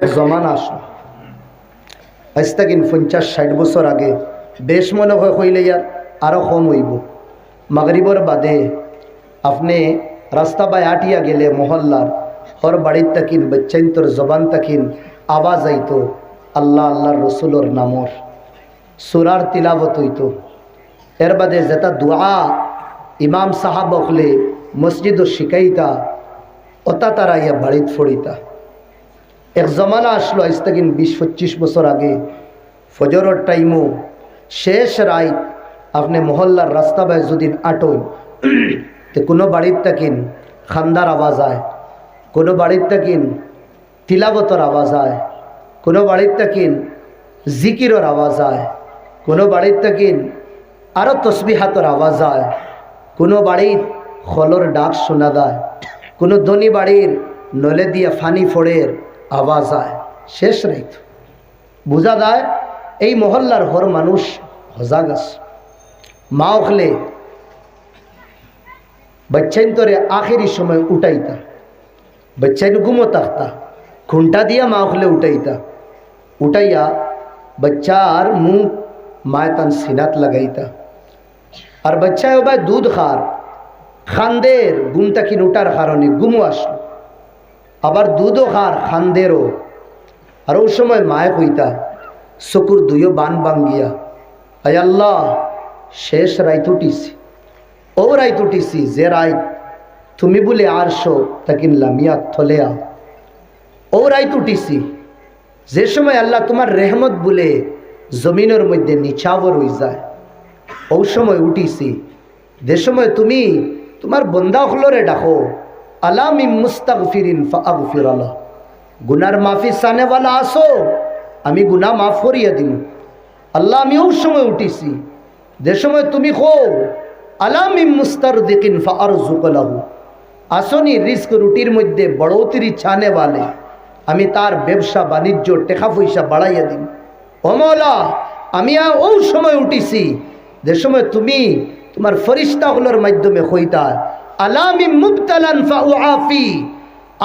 জমানা আসলো। আজ তাকিন পঞ্চাশ, ষাট বছর আগে বেশ মনে হয় হইলে ইয়ার আরও কম হইব। মাগরিবর বাদে আপনি রাস্তা বাই আটিয়া গেলে মহল্লার হর বাড়ির তাকিন, বাচ্চাইন্তর জবান তাকিন, আওয়াজ আইতো, আল্লাহ আল্লাহর রসুলোর নামর। সুরার তিলাবত হইত। এর বাদে যেটা দোয়া ইমাম সাহাব হলে মসজিদ শিকাইতা, ওটা তারা ইয়া বাড়িত ফড়িতা। এক জমানা আসলো আজ তাকিন বিশ, পঁচিশ বছর আগে। ফজরের টাইমও শেষ রাত আপনি মহল্লার রাস্তা বাই যদি আটোই তো কোনো বাড়ির তাকিন খান্দার আওয়াজ আয়, কোনো বাড়ির তাকিন তিলাবতর আওয়াজ আয়, কোনো বাড়ির তাকিন জিকিরর আওয়াজ আয়, কোনো বাড়ির তাকিন আরও তসবিহাতর আওয়াজ আয়, কোনো বাড়ির খলর ডাক শোনা যায়, কোনো ধনী বাড়ির নলে দিয়া ফানি ফোড়ের আওয়াজ আয়। শেষ রাইত বোঝা যায়, এই মহল্লার হর মানুষ হজাগ আছে মা ওখলে বাচ্চাইন তোরে আখেরি সময় উঠাইতা। বাচ্চাইন গুমো তাকতা খুঁটা দিয়া মা ওখলে উঠাইতা। উঠাইয়া বাচ্চার মুখ মায় তান সিনাত লাগাইতা। আর বাচ্চায় ওবায় দুধ খার। খান্দের গুমটা কিন উঠার কারণে গুমো আসলো। আবার দুধও খার, খান্দেরও। আর ওই সময় মায় কইতা চকুর দুইও বান বাঙ্গিয়া। আয় আল্লাহ, শেষ রাইত উঠিছি। ও রাইত উঠিছি যে রাইত তুমি বলে আরশো তাকিন লামিয়া থলেয়া। ও রাইত উঠিছি যে সময় আল্লাহ তোমার রেহমত বলে জমিনের মধ্যে নিচাবর হয়ে যায়। ও সময় উঠিছি যে সময় তুমি তোমার বন্দা হলরে ডাকো। আলামি মুস্তাগফিরিন ফাগফির আল্লাহ গুনার মাফি সানেওয়ালা আসো, আমি গুনাহ মাফ করিয়া দিন আল্লাহ, আমি ওই সময় উঠিছি, যে সময় তুমি খো আলামি মুস্তার দিকিন ফার জুকলাহু আসনি রিস্ক রুটির মধ্যে বড়ৌতিরি ছানে বালে আমি তার ব্যবসা, বাণিজ্য টেকা পয়সা বাড়াইয়া দিম। অমলা আমি ওই সময় উঠিছি, যে সময় তুমি তোমার ফরিস্তাগুলোর মাধ্যমে হইতা আলামি মুবতালান ফাউআফি।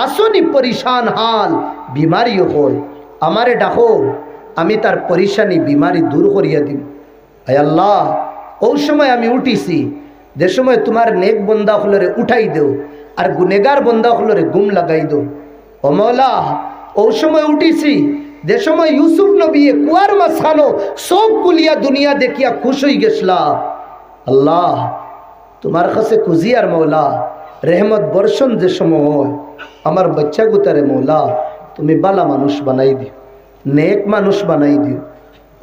আসনি পরিশান হাল বিমারিও হল। আমারে ডাকো, আমি তার পরিশানি, বিমারি দূর করিয়া দিব। আয় আল্লাহ ওই সময় আমি উঠিছি। যে সময় তোমার নেক বন্দা হলরে উঠাই দেও, আর গুনেগার বন্দা হলরে গুম লাগাই দেও। ও মৌলা ওই সময় উঠিছি। যে সময় ইউসুফ নবী কুয়ার মাসানো সব কুলিয়া দুনিয়া দেখিয়া খুশ হয়ে গেছলা। আল্লাহ তোমার কাছে কুজিয়ার মৌলা, রেহমত বর্ষণ যে সময় আমার বাচ্চা গুতারে মৌলা, তুমি বালা মানুষ বানাই দিও, নেক মানুষ বানাই দিও।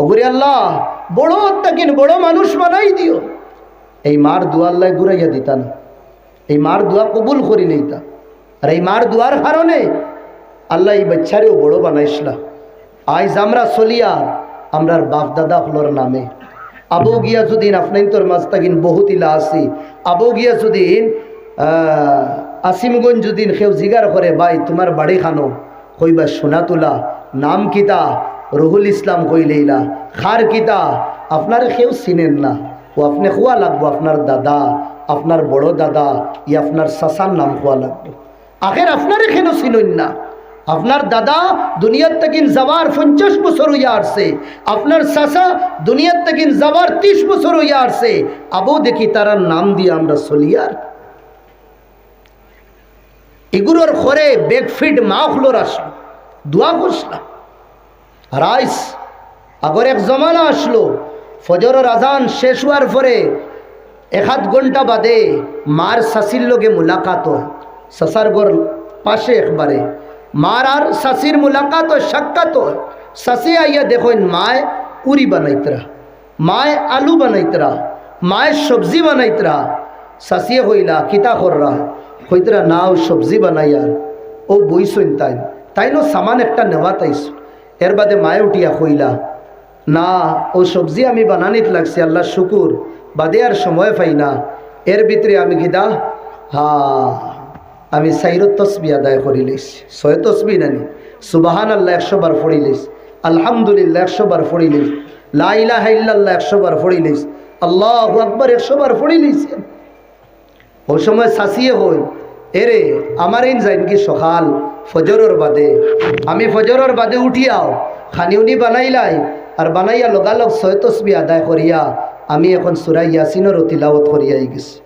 ওগুরি আল্লাহ, বড় তাকিন বড় মানুষ বানাই দিও। এই মার দোয়া আল্লাহ ঘুরাইয়া দিতা না। এই মার দোয়া কবুল করি লইতা আর এই মার দোয়ার কারণে আল্লাহ এই বাচ্চারেও বড় বানাইসলা। আইজ আমরা চলিয়া আমরার বাপ দাদা হলোর নামে আবু গিয়াসুদ্দিন আপনার তোর বহুত ইলা আছি আবু গিয়াসুদ্দিন আসিমগঞ্জ যদিন সেও জিগার করে, ভাই, তোমার বাড়ি খানো। কইবা সোনা তোলা নাম কিতা রহুল ইসলাম কইলেইলা খার কিতা আপনার কেউ চিনেন না। ও আপনি খোয়া লাগবো, আপনার দাদা, আপনার বড় দাদা, ই আপনার সাসার নাম খোয়া লাগবো। আখের আপনার এখানেও চিনন না? আপনার দাদা দুনিয়ার তেকিন যাবার পঞ্চাশ বছর হইয়া আপনার চাষা দুনিয়ার তেকিন যাবার ত্রিশ বছর হইয়া আসছে। আবু দেখি তারা নাম দিয়ে আমরা চলিয়ার এগুলোর ঘরে বেগফিট মা হলোর আসলো, দোয়া করছিলাম। আর আইস আগর এক জমানা আসলো, ফজরের আজান শেষ হওয়ার পরে এক আধ ঘণ্টা বাদে মার শাসির লগে মুলাকাত হয়। শাসার গর পাশে একবারে। মার আর শাসির মুলাকাত সাক্ষাৎ হয় শাসি আইয়া দেখেন মায় উরি বানাইতরা মায় আলু বানাইতরা মায় সবজি বানাইতরা শাসিয়ে হইলা কিতা কররা? হইতরা ও সবজি বানাইয়ার ও বইসইন তাই তাই নো সামান একটা নেওয়া তাইস। এর বাদে মায়ে উঠিয়া কইলা, না, ও সবজি আমি বানানিত লাগছি, আল্লাহ শুকুর, বাদে আর সময় পাই না, এর ভিতরে আমি গিদা, হা আমি সাইরত তসবি আদায় করি লইস ছয় তসবি নানি। সুবাহান আল্লাহ একশো বার ফড়ি লইস আলহামদুলিল্লাহ একশো বার ফড়ি লইস লাইলা হাইল্লাহ একশো বার ফড়ি আল্লাহ আকবর একশো বার ফড়ি লইছেন ওই সময় শাসিয়ে হই এরে, আমার ইন যাইন কি সকাল? ফজরের বাদে। আমি ফজরের বাদে উঠিয়াও খানিউনি বানাইলাই, আর বানাইয়া লগালগ ছয় তসবি আদায় করিয়া, আমি এখন সুরাই ইয়াসিনের তিলাওয়াত করিয়াই গেছি।